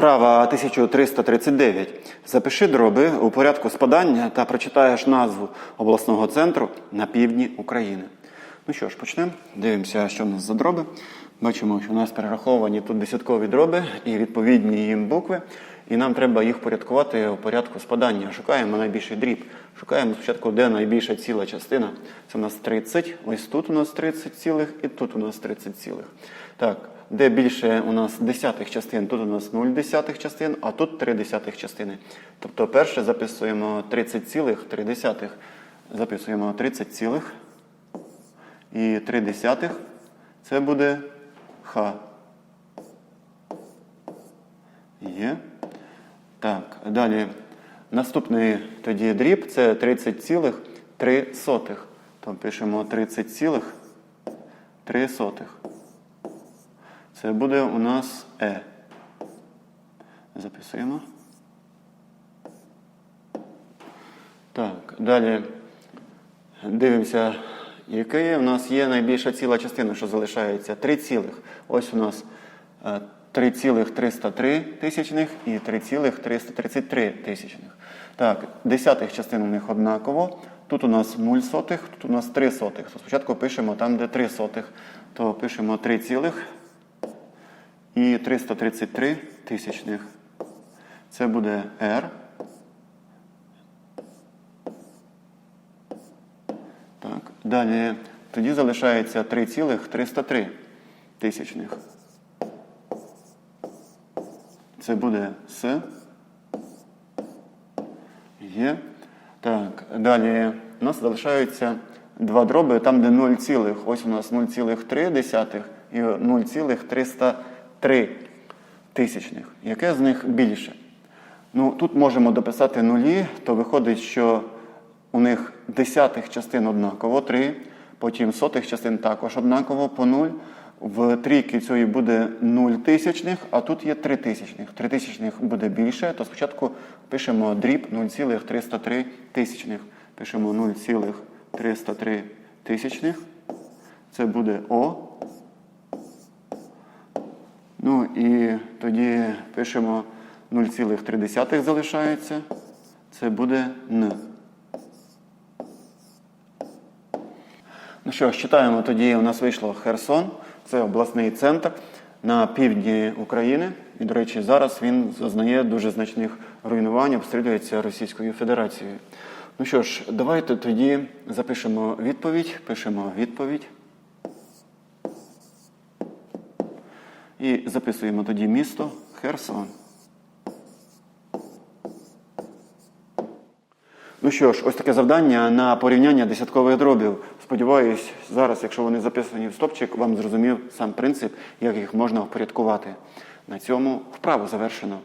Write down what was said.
Вправа 1339. Запиши дроби у порядку спадання та прочитаєш назву обласного центру на півдні України. Ну що ж, почнемо. Дивимося, що в нас за дроби. Бачимо, що у нас перераховані тут десяткові дроби і відповідні їм букви. І нам треба їх порядкувати у порядку спадання. Шукаємо найбільший дріб. Шукаємо спочатку, де найбільша ціла частина. Це у нас 30. Ось тут у нас 30 цілих і тут у нас 30 цілих. Так, де більше у нас десятих частин, тут у нас 0 десятих частин, а тут 3 десятих частини. Тобто перше записуємо 30 цілих, 3 десятих. Записуємо 30 цілих і 3 десятих. Це буде Х. Є. Далі. Наступний тоді дріб це 30,3 сотих. То пишемо 30,3. Це буде у нас Е. Записуємо. Так, далі дивимося, яке у нас є найбільша ціла частина, що залишається. 3 цілих. Ось у нас е, 3,303 тисячних і 3,333 тисячних. Так, десятих частин у них однаково. Тут у нас 0 сотих, тут у нас 3 сотих. То спочатку пишемо там, де 3 сотих, то пишемо 3 цілих і 333 тисячних. Це буде R. Так, далі тоді залишається 3,303 тисячних. Це буде С. Є. Так, далі у нас залишаються два дроби, там, де 0, цілих. ось у нас 0,3 і 0,303 тисячних. Яке з них більше? Ну, тут можемо дописати нулі, то виходить, що у них десятих частин однаково 3, потім сотих частин також однаково по 0. В трійки цієї буде 0 тисячних, а тут є 3 тисячних. 3 тисячних буде більше, то спочатку пишемо дріб 0,303 тисячних. Пишемо 0,303 тисячних. Це буде О. Ну і тоді пишемо 0,3 залишається. Це буде Н. Ну що ж, читаємо тоді, у нас вийшло Херсон, це обласний центр на півдні України. І, до речі, зараз він зазнає дуже значних руйнувань, обстрілюється Російською Федерацією. Ну що ж, давайте тоді запишемо відповідь, пишемо відповідь. І записуємо тоді місто Херсон. Ну що ж, ось таке завдання на порівняння десяткових дробів. Сподіваюсь, зараз, якщо вони записані в стопчик, вам зрозумів сам принцип, як їх можна впорядкувати. На цьому вправу завершено.